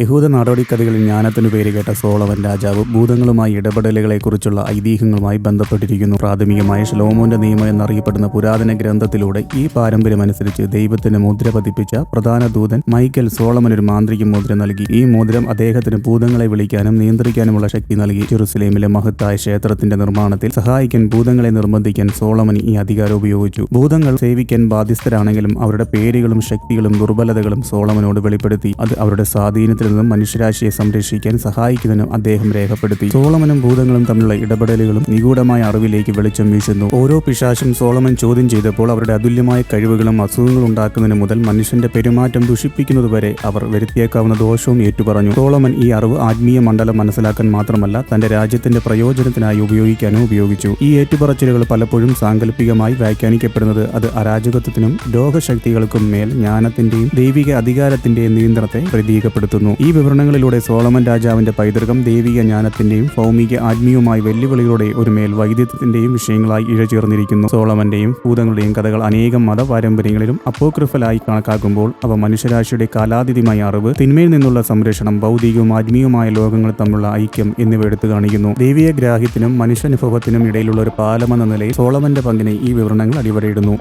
യഹൂദ നാടോടിക്കഥകളിൽ ജ്ഞാനത്തിനു പേര് കേട്ട സോളവൻ രാജാവ് ഭൂതങ്ങളുമായി ഇടപെടലുകളെക്കുറിച്ചുള്ള ഐതിഹ്യങ്ങളുമായി ബന്ധപ്പെട്ടിരിക്കുന്നു. പ്രാഥമികമായ ഷ്ലോമോന്റെ നിയമം എന്നറിയപ്പെടുന്ന പുരാതന ഗ്രന്ഥത്തിലൂടെ ഈ പാരമ്പര്യമനുസരിച്ച് ദൈവത്തിന് മുദ്ര പതിപ്പിച്ച പ്രധാന ദൂതൻ മൈക്കൽ സോളമൻ ഒരു മാന്ത്രിക മുദ്ര നൽകി. ഈ മുദ്രം അദ്ദേഹത്തിന് ഭൂതങ്ങളെ വിളിക്കാനും നിയന്ത്രിക്കാനുമുള്ള ശക്തി നൽകി. ജെറുസലേമിലെ മഹത്തായ ക്ഷേത്രത്തിന്റെ നിർമ്മാണത്തിൽ സഹായിക്കാൻ ഭൂതങ്ങളെ നിർബന്ധിക്കാൻ സോളമൻ ഈ അധികാരം ഉപയോഗിച്ചു. ഭൂതങ്ങൾ സേവിക്കാൻ ബാധ്യസ്ഥരാണെങ്കിലും അവരുടെ പേരുകളും ശക്തികളും ദുർബലതകളും സോളമനോട് വെളിപ്പെടുത്തി. അത് അവരുടെ സ്വാധീനത്തിൽ നിന്നും മനുഷ്യരാശിയെ സംരക്ഷിക്കാൻ സഹായിക്കുന്നതിനും അദ്ദേഹം രേഖപ്പെടുത്തി. സോളമനും ഭൂതങ്ങളും തമ്മിലുള്ള ഇടപെടലുകളും നിഗൂഢമായ അറിവിലേക്ക് വെളിച്ചം വീശുന്നു. ഓരോ പിശാശും സോളമൻ ചോദ്യം ചെയ്തപ്പോൾ അവരുടെ അതുല്യമായ കഴിവുകളും അസുഖങ്ങൾ ഉണ്ടാക്കുന്നതിന് മുതൽ മനുഷ്യന്റെ പെരുമാറ്റം ദുഷിപ്പിക്കുന്നതുവരെ അവർ വരുത്തിയേക്കാവുന്ന ദോഷവും ഏറ്റുപറഞ്ഞു. സോളമൻ ഈ അറിവ് ആത്മീയ മണ്ഡലം മനസ്സിലാക്കാൻ മാത്രമല്ല തന്റെ രാജ്യത്തിന്റെ പ്രയോജനത്തിനായി ഉപയോഗിക്കാനും ഉപയോഗിച്ചു. ഈ ഏറ്റുപറച്ചിലുകൾ പലപ്പോഴും സാങ്കല്പികമായി വ്യാഖ്യാനിക്കപ്പെടുന്നത് അത് അരാജകത്വത്തിനും രോഗശക്തികൾക്കും മേൽ ജ്ഞാനത്തിന്റെയും ദൈവിക അധികാരത്തിന്റെയും നിയന്ത്രണത്തെ പ്രതീകപ്പെടുത്തുന്നു. ഈ വിവരണങ്ങളിലൂടെ സോളമൻ രാജാവിന്റെ പൈതൃകം ദൈവിക ജ്ഞാനത്തിന്റെയും ഭൗമിക ആത്മീയവുമായ വെല്ലുവിളികളുടെ ഒരു മേൽ വൈദ്യുതത്തിന്റെയും വിഷയങ്ങളായി ഇഴചേർന്നിരിക്കുന്നു. സോളമന്റെയും ഭൂതങ്ങളുടെയും കഥകൾ അനേകം മതപാരമ്പര്യങ്ങളിലും അപ്പോക്രിഫലായി കണക്കാക്കുമ്പോൾ അവ മനുഷ്യരാശിയുടെ കാലാതീതമായ അറിവ് തിന്മയിൽ നിന്നുള്ള സംരക്ഷണം ഭൗതികവും ആത്മീയവുമായ ലോകങ്ങൾ തമ്മിലുള്ള ഐക്യം എന്നിവ എടുത്തു കാണിക്കുന്നു. ദൈവീയ ഗ്രാഹ്യത്തിനും മനുഷ്യാനുഭവത്തിനും ഇടയിലുള്ള ഒരു പാലമെന്ന നിലയിൽ സോളമന്റെ പങ്കിനെ ഈ വിവരണങ്ങൾ അടിവരയിടുന്നു.